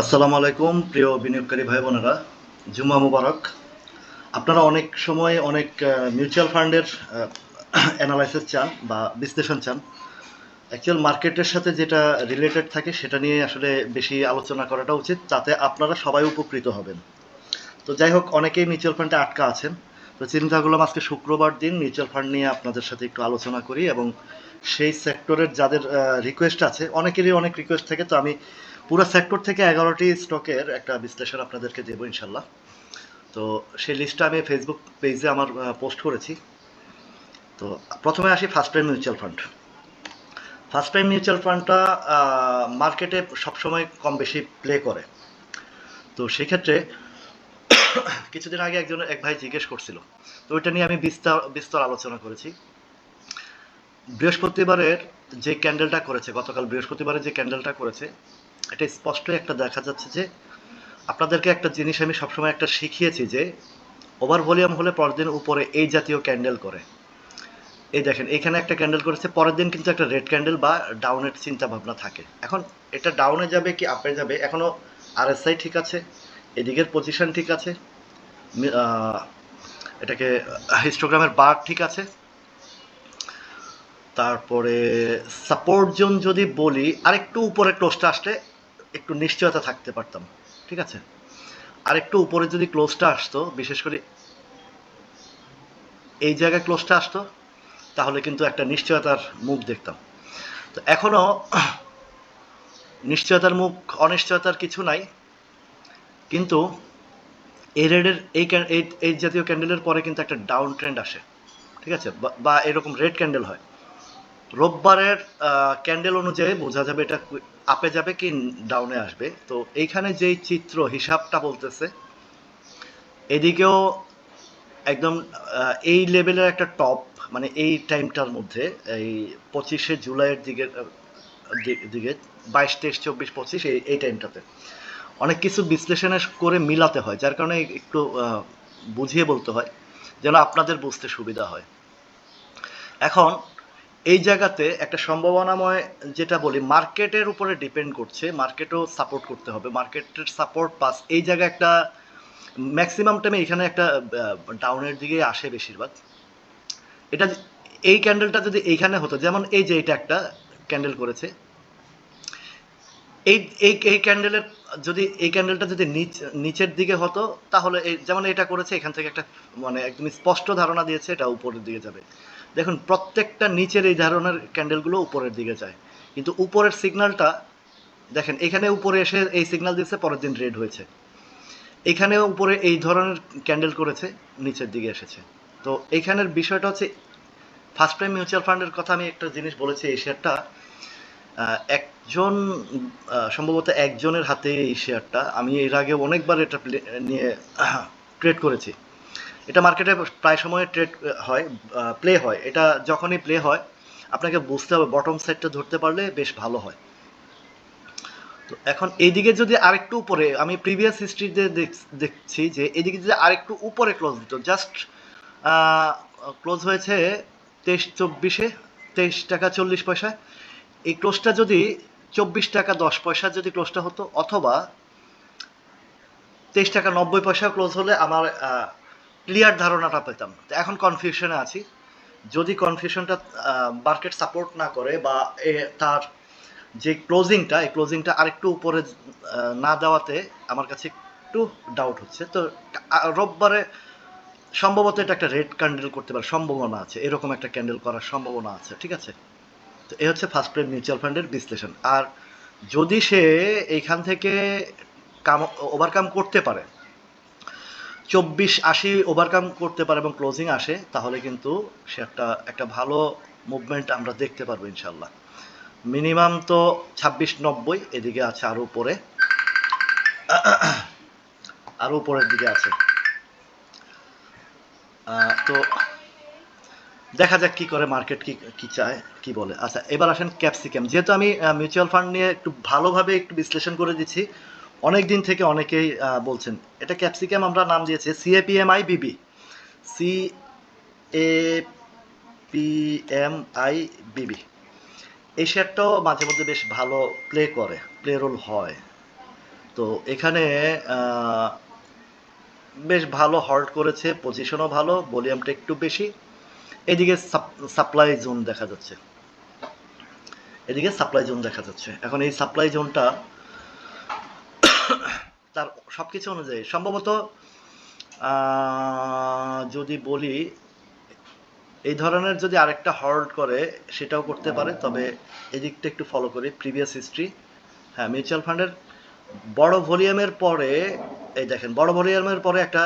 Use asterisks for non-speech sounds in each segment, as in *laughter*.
আসসালামু আলাইকুম, প্রিয় বিনিয়োগকারী ভাই বোনেরা। জুমা মুবারক। আপনারা অনেক সময় অনেক মিউচুয়াল ফান্ডের অ্যানালাইসিস চান বা বিশ্লেষণ চান। অ্যাকচুয়াল মার্কেটের সাথে যেটা রিলেটেড থাকে, সেটা নিয়ে আসলে বেশি আলোচনা করাটা উচিত, তাতে আপনারা সবাই উপকৃত হবেন। তো যাই হোক, অনেকেই মিউচুয়াল ফান্ডে আটকা আছেন। তো চিন্তা করলাম আজকে শুক্রবার দিন মিউচুয়াল ফান্ড নিয়ে আপনাদের সাথে একটু আলোচনা করি এবং সেই সেক্টরের যাদের রিকোয়েস্ট আছে, অনেকেরই অনেক রিকোয়েস্ট থাকে। তো আমি পুরো সেক্টর থেকে এগারোটি স্টকের একটা বিশ্লেষণ আপনাদেরকে দেবো ইনশাল্লাহ। তো সেই লিস্টটা আমি ফেসবুক পেজে আমার পোস্ট করেছি। তো প্রথমে আসি first time mutual fund first time mutual ফান্ডটা মার্কেটে সবসময় কম বেশি প্লে করে। তো সেক্ষেত্রে *coughs* কিছুদিন আগে একজন, এক ভাই জিজ্ঞেস করছিল। তো ওইটা নিয়ে আমি বিস্তার, বিস্তর আলোচনা করেছি। বৃহস্পতিবারের যে ক্যান্ডেলটা করেছে, গতকাল বৃহস্পতিবারের যে ক্যান্ডেলটা করেছে এটা স্পষ্ট একটা দেখা যাচ্ছে যে আপনাদেরকে একটা জিনিস আমি সবসময় একটা শিখিয়েছি যে ওভার ভলিউম হলে পরের দিন উপরে এই জাতীয় ক্যান্ডেল করে। এই দেখেন, এখানে একটা ক্যান্ডেল করেছে, পরের দিন কিন্তু একটা রেড ক্যান্ডেল বা ডাউনের চিন্তা ভাবনা থাকে। এখন এটা ডাউনে যাবে কি আপে যাবে, এখনও আরএসআই ঠিক আছে, এদিকের পজিশন ঠিক আছে এটাকে হিস্টোগ্রামের বার ঠিক আছে। তারপরে সাপোর্ট জোন যদি বলি, আরেকটু উপরে ক্লোজটা আসলে একটু নিশ্চয়তা থাকতে পারতাম, ঠিক আছে? আর একটু উপরে যদি ক্লোজটা আসতো, বিশেষ করে এই জায়গায় ক্লোজটা আসতো, তাহলে কিন্তু একটা নিশ্চয়তার মুখ দেখতাম। তো এখনও নিশ্চয়তার মুখ, অনিশ্চয়তার কিছু নাই, কিন্তু এই রেডের এই এই জাতীয় ক্যান্ডেলের পরে কিন্তু একটা ডাউন ট্রেন্ড আসে, ঠিক আছে? বা এরকম রেড ক্যান্ডেল হয়। রোববারের ক্যান্ডেল অনুযায়ী বোঝা যাবে এটা আপে যাবে কি ডাউনে আসবে। তো এইখানে যেই চিত্র হিসাবটা বলতেছে, এদিকেও একদম এই লেভেলের একটা টপ মানে এই টাইমটার মধ্যে, এই পঁচিশে জুলাইয়ের দিকে দিকে, বাইশ, তেইশ, চব্বিশ, পঁচিশ, এই এই টাইমটাতে অনেক কিছু বিশ্লেষণে করে মিলাতে হয়, যার কারণে একটু বুঝিয়ে বলতে হয়, যেন আপনাদের বুঝতে সুবিধা হয়। এখন এই জায়গাতে একটা সম্ভাবনাময় যেটা বলি, মার্কেটের উপরে ডিপেন্ড করছে, মার্কেটও সাপোর্ট করতে হবে। মার্কেটের সাপোর্ট পাস এই জায়গায় একটা ম্যাক্সিমাম টাইমে এখানে একটা ডাউনের দিকে আসে বেশিরভাগ। এটা এই ক্যান্ডেলটা যদি এইখানে হতো, যেমন এই যে এটা একটা ক্যান্ডেল করেছে, এই এই এই ক্যান্ডেলের যদি, এই ক্যান্ডেলটা যদি নিচ, নিচের দিকে হতো, তাহলে যেমন এটা করেছে, এখান থেকে একটা মানে একদম স্পষ্ট ধারণা দিয়েছে, এটা উপরের দিকে যাবে। দেখুন, প্রত্যেকটা নিচের এই ধরনের ক্যান্ডেলগুলো উপরের দিকে যায়। কিন্তু উপরের সিগন্যালটা দেখেন, এখানে উপরে এসে এই সিগন্যাল দিয়েছে পরের দিন রেড হয়েছে। এখানে উপরে এই ধরনের ক্যান্ডেল করেছে, নিচের দিকে এসেছে। তো এখানের বিষয়টা হচ্ছে ফার্স্ট টাইম মিউচুয়াল ফান্ডের কথা আমি একটা জিনিস বলেছি, এই শেয়ারটা একজন সম্ভবত একজনের হাতে এই শেয়ারটা আমি এর আগে অনেকবার এটা নিয়ে ট্রেড করেছি। এটা মার্কেটে প্রায় সময় ট্রেড হয় প্লে হয়। এটা যখনই প্লে হয়, আপনাকে বুঝতে হবে বটম সাইডটা ধরতে পারলে বেশ ভালো হয়। তো এখন এইদিকে যদি আরেকটু উপরে, আমি প্রিভিয়াস হিস্ট্রিতে দেখছি যে এদিকে যদি আরেকটু উপরে ক্লোজ দিত জাস্ট ক্লোজ হয়েছে তেইশ চব্বিশে, তেইশ টাকা চল্লিশ পয়সা। এই ক্লোজটা যদি চব্বিশ টাকা দশ পয়সা যদি ক্লোজটা হতো, অথবা তেইশ টাকা নব্বই পয়সা ক্লোজ হলে আমার ক্লিয়ার ধারণাটা পেতাম তো এখন কনফিউশনে আছি। যদি কনফিউশনটা মার্কেট সাপোর্ট না করে বা এ, তার যে ক্লোজিংটা এই ক্লোজিংটা আরেকটু উপরে না দেওয়াতে আমার কাছে একটু ডাউট হচ্ছে। তো রোববারে সম্ভবত এটা একটা রেড ক্যান্ডেল করতে পারে সম্ভাবনা আছে। এরকম একটা ক্যান্ডেল করার সম্ভাবনা আছে ঠিক আছে? তো এই হচ্ছে ফার্স্ট প্রাইম মিউচুয়াল ফান্ডের বিশ্লেষণ। আর যদি সে এইখান থেকে কাম ওভারকাম করতে পারে চব্বিশ আশি ওভারকাম করতে পারে এবং ক্লোজিং আসে, তাহলে কিন্তু সে একটা একটা ভালো মুভমেন্ট আমরা দেখতে পারব ইনশাল্লাহ মিনিমাম তো ছাব্বিশ নব্বই, এদিকে আছে আরও উপরে। আরও উপরের দিকে আছে। তো দেখা যাক কি করে মার্কেট কি কি চায়, কি বলে। আচ্ছা এবার আসেন ক্যাপসিকাম যেহেতু আমি মিউচুয়াল ফান্ড নিয়ে একটু ভালোভাবে একটু বিশ্লেষণ করে দিচ্ছি অনেক দিন থেকে অনেকেই বলছেন, এটা ক্যাপসিকাম আমরা নাম দিয়েছি CAPMI BB C A P M I BB এই শেয়ারটাও মাঝে মধ্যে বেশ ভালো প্লে করে, প্লে রোল হয়। তো এখানে বেশ ভালো হল্ট করেছে, পজিশনও ভালো, ভলিউমটা একটু বেশি। এদিকে সাপ্লাই জোন দেখা যাচ্ছে। এদিকে সাপ্লাই জোন দেখা যাচ্ছে। এখন এই সাপ্লাই জোনটা তার সবকিছু অনুযায়ী। সম্ভবত যদি বলি, এই ধরনের যদি আরেকটা হল্ড করে, সেটাও করতে পারে। তবে এদিকটা একটু ফলো করি প্রিভিয়াস হিস্ট্রি হ্যাঁ মিউচুয়াল ফান্ডের বড় ভলিউমের পরে, এই দেখেন, বড় ভলিউমের পরে একটা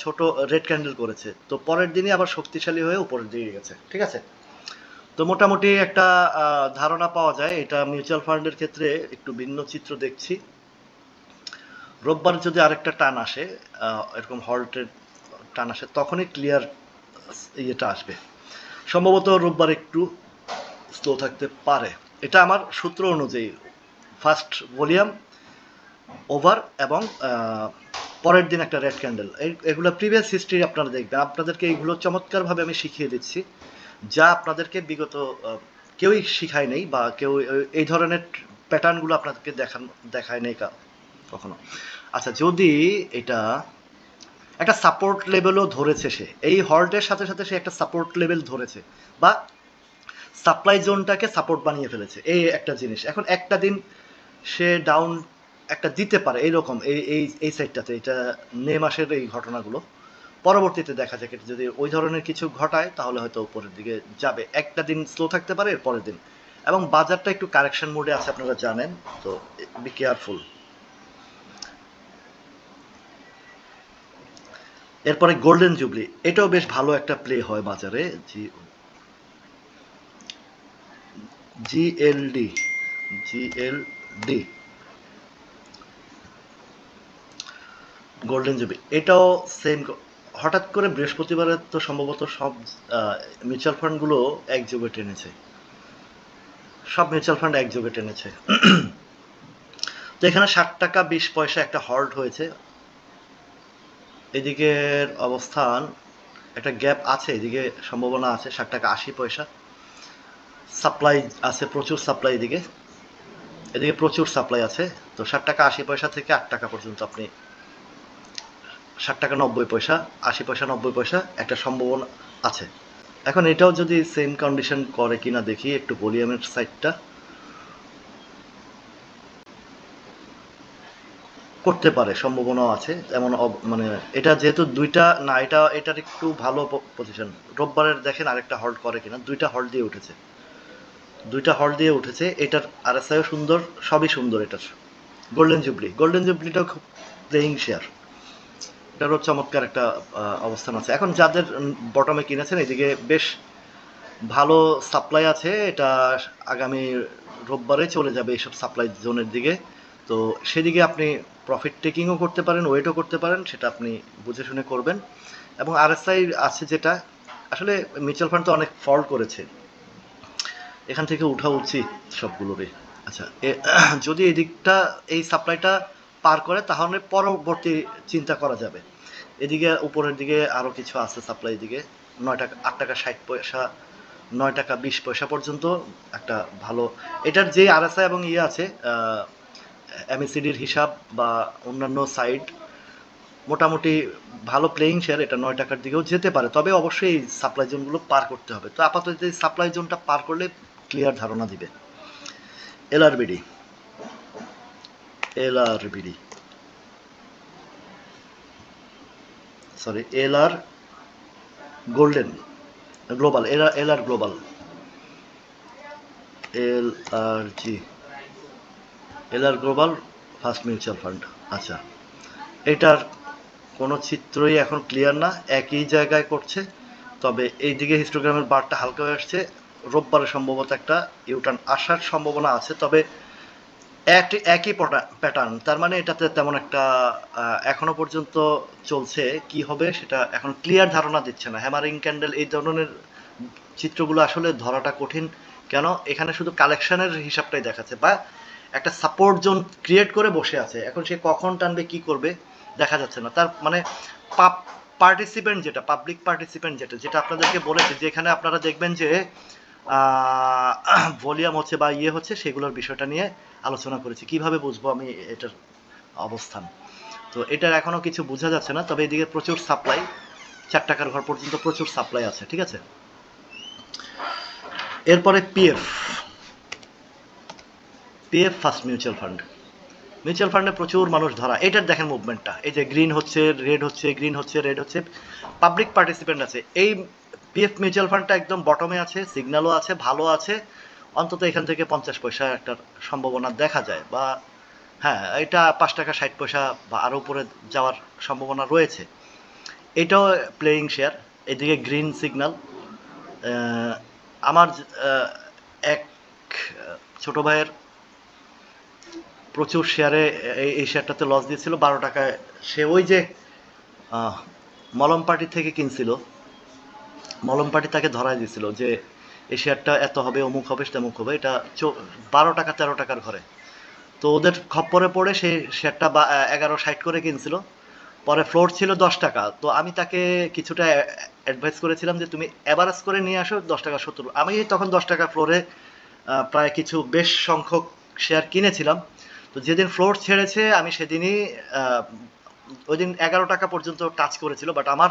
ছোট রেড ক্যান্ডেল করেছে। তো পরের দিনই আবার শক্তিশালী হয়ে উপরের দিকে গেছে, ঠিক আছে? তো মোটামুটি একটা ধারণা পাওয়া যায়। এটা মিউচুয়াল ফান্ডের ক্ষেত্রে একটু ভিন্ন চিত্র দেখছি। রোববার যদি আরেকটা টান আসে এরকম হল্টের টান আসে, তখনই ক্লিয়ার ইয়েটা আসবে। সম্ভবত রোববার একটু স্লো থাকতে পারে। এটা আমার সূত্র অনুযায়ী। ফার্স্ট ভলিউম ওভার এবং পরের দিন একটা রেড ক্যান্ডেল এগুলো প্রিভিয়াস হিস্ট্রি আপনারা দেখবেন। আপনাদেরকে এইগুলো চমৎকারভাবে আমি শিখিয়ে দিচ্ছি, যা আপনাদেরকে বিগত কেউই শিখায় নেই বা কেউ এই- ধরনের প্যাটার্নগুলো আপনাদেরকে দেখান, দেখায় নেই কখনো। আচ্ছা যদি এটা একটা সাপোর্ট লেভেলও ধরেছে সে, এই হল্টের সাথে সাথে সে একটা সাপোর্ট লেভেল ধরেছে বা সাপ্লাই জোনটাকে সাপোর্ট বানিয়ে ফেলেছে, এই একটা জিনিস। এখন একটা দিন সে ডাউন একটা দিতে পারে, এইরকম, এই এই এই সাইডটাতে এটা মে মাসের এই ঘটনাগুলো। পরবর্তীতে দেখা এটা যদি ওই ধরনের কিছু ঘটায়, তাহলে হয়তো উপরের দিকে যাবে। একটা দিন স্লো থাকতে পারে, এর পরের দিন। এবং বাজারটা একটু কারেকশন মোডে আছে, আপনারা জানেন, তো বি কেয়ারফুল এরপরে গোল্ডেন জুবলি এটাও বেশ ভালো একটা প্লে হয় বাজারে G GLD GLD golden jubilee এটাও সেম হঠাৎ করে বৃহস্পতিবারে তো সম্ভবত সব মিউচুয়াল ফান্ডগুলো একযোগে টেনেছে। সব মিউচুয়াল ফান্ড একযোগে টেনেছে। *clears throat* তো এখানে ষাট টাকা বিশ পয়সা একটা হল্ট হয়েছে। এদিকের অবস্থান, একটা গ্যাপ আছে, এদিকে সম্ভাবনা আছে ষাট টাকা আশি পয়সা। সাপ্লাই আছে, প্রচুর সাপ্লাই এদিকে। এদিকে প্রচুর সাপ্লাই আছে। তো ষাট টাকা আশি পয়সা থেকে আট টাকা পর্যন্ত আপনি ষাট টাকা নব্বই পয়সা, আশি পয়সা, নব্বই পয়সা একটা সম্ভাবনা আছে। এখন এটাও যদি সেম কন্ডিশন করে কিনা দেখি, একটু ভলিউমের সাইডটা করতে পারে সম্ভাবনাও আছে। এমন মানে এটা যেহেতু দুইটা, না, এটা, এটার একটু ভালো পজিশন রোববারের দেখেন আরেকটা হল্ড করে কিনা, দুইটা হল্ড দিয়ে উঠেছে। দুইটা হল্ড দিয়ে উঠেছে, এটার আরএসআইও সুন্দর, সবই সুন্দর এটার। গোল্ডেন জুবলি গোল্ডেন জুবলিটাও খুব প্লেইং শেয়ার এটারও চমৎকার একটা অবস্থান আছে। এখন যাদের বটমে কিনেছেন, এদিকে বেশ ভালো সাপ্লাই আছে। এটা আগামী রোববারে চলে যাবে এইসব সাপ্লাই জোনের দিকে। তো সেদিকে আপনি প্রফিট টেকিংও করতে পারেন ওয়েটও করতে পারেন, সেটা আপনি বুঝে শুনে করবেন। এবং আরএসআই আছে যেটা, আসলে মিউচুয়াল ফান্ড তো অনেক ফল করেছে। এখান থেকে উঠা উচিত সবগুলোরই আচ্ছা যদি এই দিকটা এই সাপ্লাইটা পার করে, তাহলে পরবর্তী চিন্তা করা যাবে। এদিকে, উপরের দিকে আরও কিছু আছে সাপ্লাই দিকে। নয় টাকা, আট টাকা, ষাট পয়সা, নয় টাকা, বিশ পয়সা পর্যন্ত একটা ভালো, এটার যে আরএসআই এবং ইয়ে আছে এমএসিডির হিসাব বা অন্যান্য সাইট মোটামুটি ভালো প্লেয়িং শেয়ার এটা নয় টাকার দিকেও যেতে পারে। তবে অবশ্যই এই সাপ্লাই জোনগুলো পার করতে হবে। তো আপাতত এই সাপ্লাই জোনটা পার করলে ক্লিয়ার ধারণা দিবে। LRBD LRBD sorry LR golden global LR LR global L R G LR global first mutual fund. আচ্ছা এটার কোনো চিত্রই এখন ক্লিয়ার না, একই জায়গায় করছে, তবে এইদিকে হিস্টোগ্রামের বারটা হালকা হয়ে আসছে। রোববারে সম্ভবত একটা ইউটার্ন আসার সম্ভাবনা আছে, তবে একই প্যাটার্ন তার মানে এটাতে তেমন একটা এখনও পর্যন্ত চলছে, কি হবে সেটা এখন ক্লিয়ার ধারণা দিচ্ছে না। হ্যামারিং ক্যান্ডেল এই ধরনের চিত্রগুলো আসলে ধরাটা কঠিন। কেন? এখানে শুধু কালেকশনের হিসাবটাই দেখাচ্ছে, বা একটা সাপোর্ট জোন ক্রিয়েট করে বসে আছে। এখন সে কখন টানবে, কি করবে, দেখা যাচ্ছে না। তার মানে পার্টিসিপেন্ট যেটা পাবলিক পার্টিসিপেন্ট যেটা যেটা আপনাদেরকে বলেছে, যেখানে আপনারা দেখবেন যে ভলিউম *clears throat* হচ্ছে বা ইয়ে হচ্ছে, সেগুলোর বিষয়টা নিয়ে আলোচনা করেছি। কীভাবে বুঝব আমি এটার অবস্থান? তো এটার এখনও কিছু বোঝা যাচ্ছে না, তবে এদিকে প্রচুর সাপ্লাই চার টাকার ঘর পর্যন্ত প্রচুর সাপ্লাই আছে, ঠিক আছে? এরপরে PF PF first mutual fund. Mutual ফান্ডে প্রচুর মানুষ ধরা। এটার দেখেন মুভমেন্টটা। এই যে গ্রিন হচ্ছে, রেড হচ্ছে, গ্রিন হচ্ছে, রেড হচ্ছে, পাবলিক পার্টিসিপেন্ট আছে। এই পিএফ মিউচুয়াল ফান্ডটা একদম বটমে আছে, সিগন্যালও আছে, ভালো আছে। অন্তত এখান থেকে পঞ্চাশ পয়সা একটা সম্ভাবনা দেখা যায় বা হ্যাঁ এটা পাঁচ টাকা ষাট পয়সা বা আরও উপরে যাওয়ার সম্ভাবনা রয়েছে। এটাও প্লেয়িং শেয়ার এদিকে গ্রিন সিগন্যাল আমার এক ছোট ভাইয়ের প্রচুর শেয়ারে এই শেয়ারটাতে লস দিয়েছিল, বারো টাকায়। সে ওই যে মলম পার্টি থেকে কিনছিল মলম পার্টি তাকে ধরাই দিয়েছিল যে এই শেয়ারটা এত হবে, অমুক হবে, তেমুক হবে। এটা বারো টাকা, তেরো টাকার ঘরে। তো ওদের খপ্পরে পড়ে সেই শেয়ারটা বা এগারো, ষাট করে কিনছিল। পরে ফ্লোর ছিল দশ টাকা। তো আমি তাকে কিছুটা অ্যাডভাইস করেছিলাম যে, তুমি অ্যাভারেজ করে নিয়ে আসো, দশ টাকা সত্তর। আমি তখন দশ টাকা ফ্লোরে প্রায় কিছু বেশ সংখ্যক শেয়ার কিনেছিলাম। তো যেদিন ফ্লোর ছেড়েছে, আমি সেদিনই ওই দিন এগারো টাকা পর্যন্ত টাচ করেছিল বাট আমার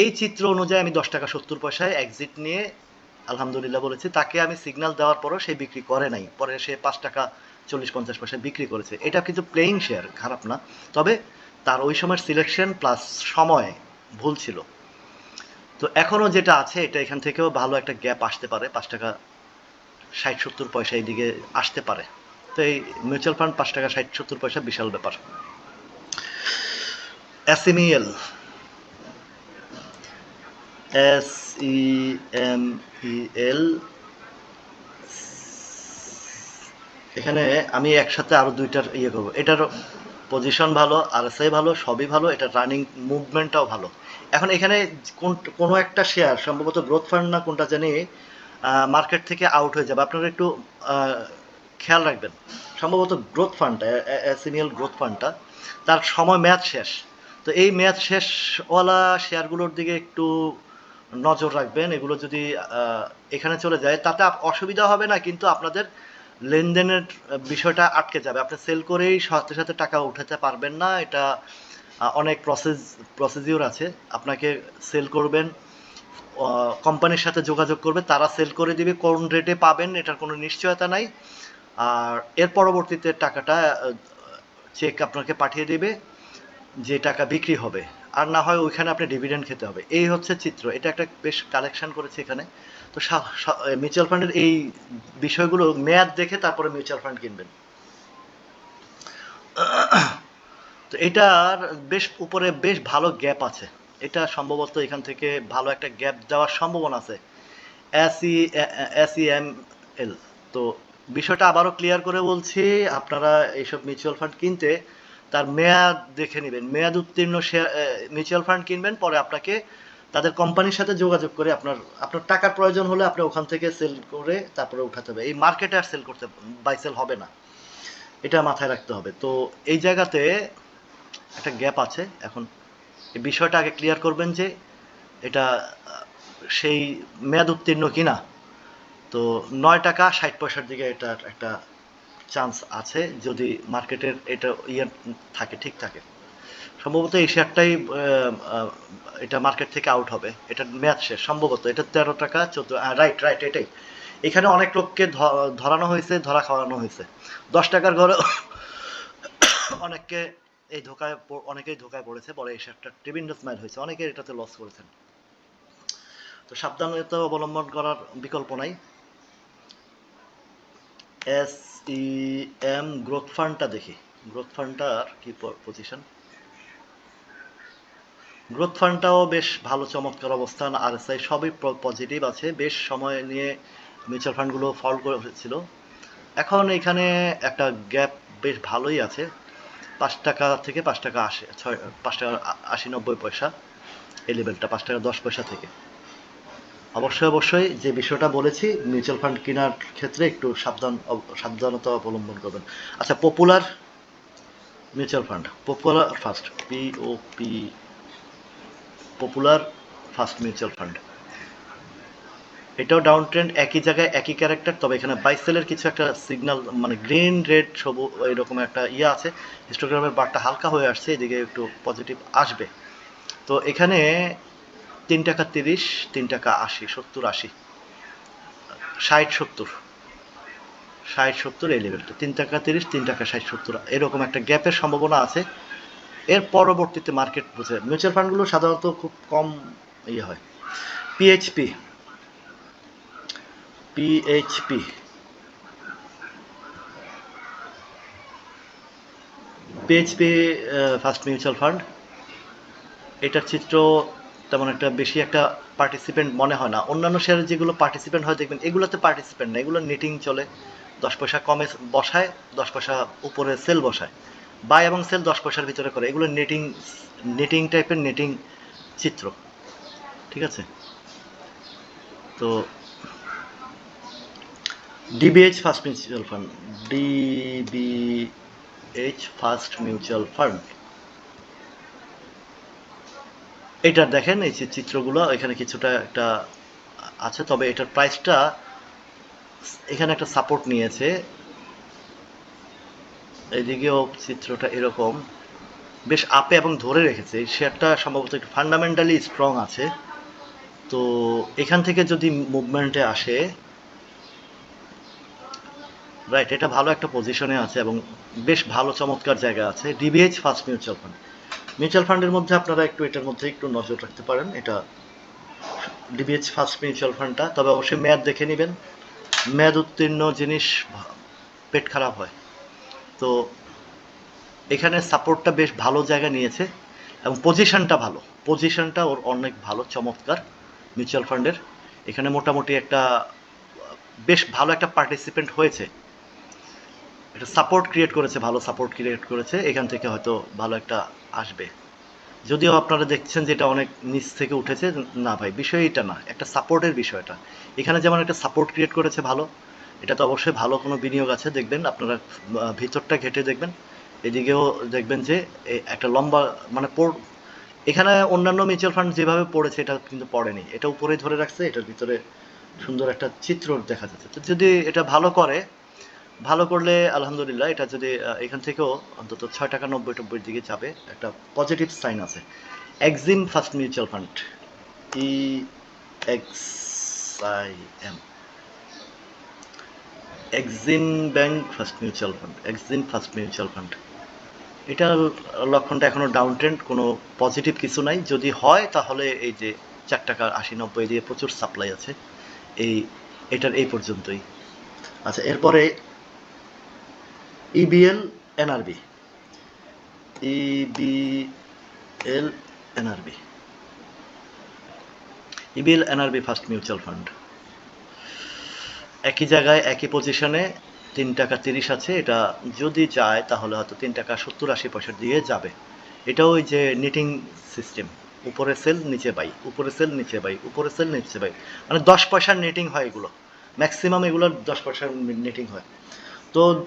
এই চিত্র অনুযায়ী আমি দশ টাকা সত্তর পয়সায় এক্সিট নিয়ে আলহামদুলিল্লাহ বলেছি, তাকে আমি সিগন্যাল দেওয়ার পরও সে বিক্রি করে নাই। পরে সে পাঁচ টাকা চল্লিশ পঞ্চাশ পয়সায় বিক্রি করেছে। এটা কিন্তু প্লেইং শেয়ার খারাপ না। তবে তার ওই সময়ের সিলেকশন প্লাস সময় ভুল ছিল। তো এখনও যেটা আছে, এটা এখান থেকেও ভালো একটা গ্যাপ আসতে পারে, পাঁচ টাকা ষাট সত্তর পয়সা এইদিকে আসতে পারে। তো এই মিউচুয়াল ফান্ড পাঁচ টাকা, ষাট, সত্তর পয়সা বিশাল ব্যাপার। SMEL S E M E L. এখানে আমি একসাথে আরও দুইটার ইয়ে করব। এটার পজিশন ভালো, আর এসআই ভালো, সবই ভালো, এটা রানিং মুভমেন্টটাও ভালো। এখন এখানে কোন, কোনো একটা শেয়ার সম্ভবত গ্রোথ ফান্ড না কোনটা জানি মার্কেট থেকে আউট হয়ে যাবে। আপনারা একটু খেয়াল রাখবেন, সম্ভবত গ্রোথ ফান্ডটা এসিনিয়াল গ্রোথ ফান্ডটা তার সময় ম্যাচ শেষ। তো এই ম্যাচ শেষওয়ালা শেয়ারগুলোর দিকে একটু নজর রাখবেন, এগুলো যদি এখানে চলে যায়, তাতে অসুবিধা হবে না, কিন্তু আপনাদের লেনদেনের বিষয়টা আটকে যাবে। আপনি সেল করেই সাথে সাথে টাকা উঠাতে পারবেন না, এটা অনেক প্রসেস প্রসিডিওর আছে। আপনাকে সেল করবেন কোম্পানির সাথে যোগাযোগ করবে, তারা সেল করে দিবে, কোন রেটে পাবেন, এটার কোনো নিশ্চয়তা নাই। আর এর পরবর্তীতে টাকাটা চেক আপনাকে পাঠিয়ে দেবে যে টাকা বিক্রি হবে। আর না হয় ওইখানে আপনি ডিভিডেন্ড খেতে হবে। এই হচ্ছে চিত্র। এটা একটা বেশ কালেকশন করেছে এখানে। তো মিউচুয়াল ফান্ডের এই বিষয়গুলো মেয়াদ দেখে তারপরে মিউচুয়াল ফান্ড কিনবেন। তো এটার বেশ উপরে বেশ ভালো গ্যাপ আছে। এটা সম্ভবত এখান থেকে ভালো একটা গ্যাপ দেওয়ার সম্ভাবনা আছে। এসি এসিএম এল তো বিষয়টা আবারও ক্লিয়ার করে বলছি, আপনারা এইসব মিউচুয়াল ফান্ড কিনতে তার মেয়াদ দেখে নেবেন। মেয়াদ উত্তীর্ণ শেয়ার মিউচুয়াল ফান্ড কিনবেন, পরে আপনাকে তাদের কোম্পানির সাথে যোগাযোগ করে আপনার আপনার টাকার প্রয়োজন হলে আপনি ওখান থেকে সেল করে তারপরে উঠাতে হবে। এই মার্কেটে আর সেল করতে বাই সেল হবে না। এটা মাথায় রাখতে হবে। তো এই জায়গাতে একটা গ্যাপ আছে। এখন এই বিষয়টা আগে ক্লিয়ার করবেন যে এটা, সেই মেয়াদ উত্তীর্ণ কিনা। তো নয় টাকা ষাট পয়সার দিকে এটার একটা চান্স আছে যদি মার্কেটের এটা ইয়ে থাকে, ঠিক থাকে। সম্ভবত এই শেয়ারটাই এটা মার্কেট থেকে আউট হবে। এটা মেয়াদ শেষ, সম্ভবত। এটা তেরো টাকা, চোদ্দ রাইট রাইট এটাই। এখানে অনেক লোককে ধরানো হয়েছে, ধরা খাওয়ানো হয়েছে। দশ টাকার ঘরে অনেককে এই ধোকায় অনেকেই ধোকায় পড়েছে, পরে এই শেয়ারটা ট্রিবিন্ডাস মাইল হয়েছে। অনেকে এটাতে লস করেছেন। তো সাবধানতা অবলম্বন করার বিকল্প নাই। এস ই এম গ্রোথ ফান্ডটা দেখি। গ্রোথ ফান্ডটার কি পজিশন গ্রোথ ফান্ডটাও বেশ ভালো চমৎকার অবস্থান। আর এস আই সবই পজিটিভ আছে। বেশ সময় নিয়ে মিউচুয়াল ফান্ডগুলো ফল করেছিল এখন এখানে একটা গ্যাপ বেশ ভালোই আছে। পাঁচ টাকা থেকে পাঁচ টাকা আশি, ছয়, পাঁচ টাকা আশি নব্বই পয়সা। এই লেভেলটা পাঁচ টাকা দশ পয়সা থেকে। অবশ্যই অবশ্যই। যে বিষয়টা বলেছি, মিউচুয়াল ফান্ড কেনার ক্ষেত্রে একটু সাবধান, সাবধানতা অবলম্বন করবেন। আচ্ছা popular mutual fund popular first P O P popular first mutual fund এটাও ডাউন ট্রেন্ড একই জায়গায় একই ক্যারেক্টার তবে এখানে বাইসেলের কিছু একটা সিগন্যাল মানে গ্রিন রেড সবুজ, এরকম একটা ইয়ে আছে। হিস্টোগ্রামের বারটা হালকা হয়ে আসছে, এদিকে একটু পজিটিভ আসবে। তো এখানে তিন টাকা তিরিশ, তিন টাকা আশি, সত্তর আশি। ষাট, সত্তর। ষাট, সত্তর, এই লেভেলটা তিন টাকা তিরিশ, তিন টাকা ষাট, সত্তর। এরকম একটা গ্যাপের সম্ভাবনা আছে। এর পরবর্তীতে মার্কেট বুঝে মিউচুয়াল ফান্ডগুলো সাধারণত খুব কম ইয়ে হয়। PHP PHP PHP first mutual fund এটার চিত্র তেমন একটা বেশি একটা পার্টিসিপেন্ট মনে হয় না। অন্যান্য শেয়ারে যেগুলো পার্টিসিপেন্ট হয়, দেখবেন এগুলোতে পার্টিসিপেন্ট না, এগুলো নেটিং চলে। দশ পয়সা কমে বসায়, দশ পয়সা উপরে সেল বসায়। বাই এবং সেল দশ পয়সার ভিতরে করে। এগুলো নেটিং নেটিং টাইপের নেটিং চিত্র। ঠিক আছে? তো DBH first mutual fund DBH first mutual fund এটা দেখেন, এই চিত্রগুলো, এখানে কিছুটা একটা আছে, তবে এটার প্রাইসটা এখানে একটা সাপোর্ট নিয়েছে। এদিকেও চিত্রটা এরকম। বেশ আপে এবং ধরে রেখেছে। শেয়ারটা সম্ভবত একটু ফান্ডামেন্টালি স্ট্রং আছে। তো এখান থেকে যদি মুভমেন্টে আসে রাইট এটা ভালো একটা পজিশনে আছে এবং বেশ ভালো চমৎকার জায়গা আছে। DBH first mutual fund mutual ফান্ডের মধ্যে আপনারা একটু এটার মধ্যে একটু নজর রাখতে পারেন। এটা ডিবিএইচ ফার্স্ট মিউচুয়াল ফান্ডটা, তবে অবশ্যই মেয়াদ দেখে নেবেন। মেয়াদ উত্তীর্ণ জিনিস পেট খারাপ হয়। তো এখানে সাপোর্টটা বেশ ভালো জায়গা নিয়েছে এবং পজিশনটা ভালো। পজিশনটা ওর অনেক ভালো, চমৎকার মিউচুয়াল ফান্ডের। এখানে মোটামুটি একটা বেশ ভালো একটা পার্টিসিপেন্ট হয়েছে। এটা সাপোর্ট ক্রিয়েট করেছে, ভালো সাপোর্ট ক্রিয়েট করেছে, এখান থেকে হয়তো ভালো একটা আসবে। যদিও আপনারা দেখছেন যে এটা অনেক নিচ থেকে উঠেছে, না ভাই বিষয় এটা না, একটা সাপোর্টের বিষয়টা। এখানে যেমন একটা সাপোর্ট ক্রিয়েট করেছে ভালো, এটা তো অবশ্যই ভালো কোনো বিনিয়োগ আছে, দেখবেন, আপনারা ভিতরটা ঘেটে দেখবেন, এদিকেও দেখবেন যে একটা লম্বা মানে এখানে অন্যান্য মিউচুয়াল ফান্ড যেভাবে পড়েছে, এটা কিন্তু পড়েনি, এটা উপরে ধরে রাখছে, এটার ভিতরে সুন্দর একটা চিত্র দেখা যাচ্ছে। তো যদি এটা ভালো করে ভালো করলে আলহামদুলিল্লাহ, এটা যদি এখান থেকেও অন্তত ছয় টাকা নব্বই টব্বইয়ের দিকে যাবে একটা পজিটিভ সাইন আছে। EXIM first mutual fund E X I M EXIM bank first mutual fund EXIM first mutual fund এটার লক্ষণটা এখনও ডাউন ট্রেন্ড কোনো পজিটিভ কিছু নাই। যদি হয়, তাহলে এই যে চার টাকা আশি নব্বই দিয়ে প্রচুর সাপ্লাই আছে, এই, এটার এই পর্যন্তই। আচ্ছা এরপরে EBL NRB EBL NRB EBL NRB first mutual fund একই জায়গায়, একই পজিশনে তিন টাকা তিরিশ আছে। এটা যদি যায়, তাহলে হয়তো তিন টাকা সত্তর আশি পয়সার দিয়ে যাবে। এটা ওই যে নিটিং সিস্টেম উপরে সেল নিচে বাই উপরে সেল নিচে বাই উপরে সেল নিচে বাই মানে দশ পয়সার নেটিং হয় এগুলো। ম্যাক্সিমাম এগুলো দশ পয়সার নেটিং হয়। তো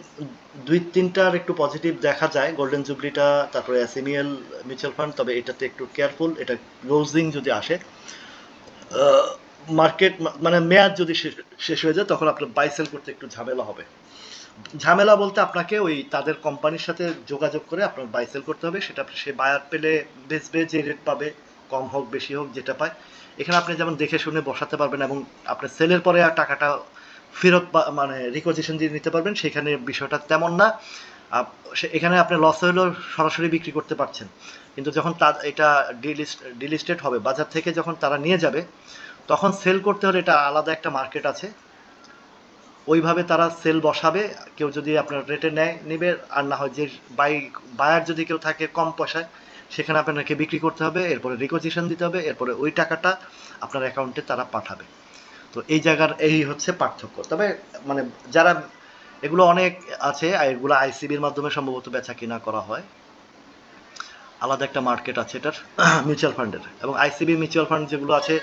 দুই তিনটার একটু পজিটিভ দেখা যায়। গোল্ডেন জুবলিটা তারপরে এসএমইএল মিউচুয়াল ফান্ড তবে এটাতে একটু কেয়ারফুল এটা ক্লোজিং যদি আসে মার্কেট মানে মেয়াদ যদি শেষ- হয়ে যায়, তখন আপনার বাই সেল করতে একটু ঝামেলা হবে। ঝামেলা বলতে আপনাকে ওই তাদের কোম্পানির সাথে যোগাযোগ করে আপনার বাই সেল করতে হবে। সেটা সে বায়ার পেলে বেচবে, যে রেট পাবে, কম হোক, বেশি হোক, যেটা পায়। এখানে আপনি যেমন দেখে শুনে বসাতে পারবেন এবং আপনার সেলের পরে আর টাকাটা ফেরত মানে রিকোজিশন দিয়ে নিতে পারবেন, সেখানে বিষয়টা তেমন না। এখানে আপনি লস হলেও সরাসরি বিক্রি করতে পারছেন। কিন্তু যখন তা এটা ডিলিস্ট ডিলিস্টেড হবে, বাজার থেকে যখন তারা নিয়ে যাবে, তখন সেল করতে হলে এটা আলাদা একটা মার্কেট আছে। ওইভাবে তারা সেল বসাবে, কেউ যদি আপনার রেটে নেয়, নেবে, আর না হয় যে বাই বায়ার যদি কেউ থাকে কম পয়সায়, সেখানে আপনাকে বিক্রি করতে হবে, এরপরে রিকোজিশন দিতে হবে, এরপরে ওই টাকাটা আপনার অ্যাকাউন্টে তারা পাঠাবে। তো এই জায়গার, এই হচ্ছে পার্থক্য। তবে মানে যারা, এগুলো অনেক আছে এগুলো আইসিবির মাধ্যমে সম্ভবত বেচা কিনা করা হয়। আলাদা একটা মার্কেট আছে এটার, *clears throat* মিউচুয়াল ফান্ডের। এবং আইসিবি মিউচুয়াল ফান্ড যেগুলো আছে,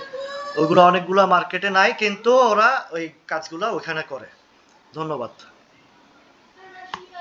ওইগুলো অনেকগুলো মার্কেটে নাই, কিন্তু ওরা ওই কাজগুলো ওখানে করে। ধন্যবাদ।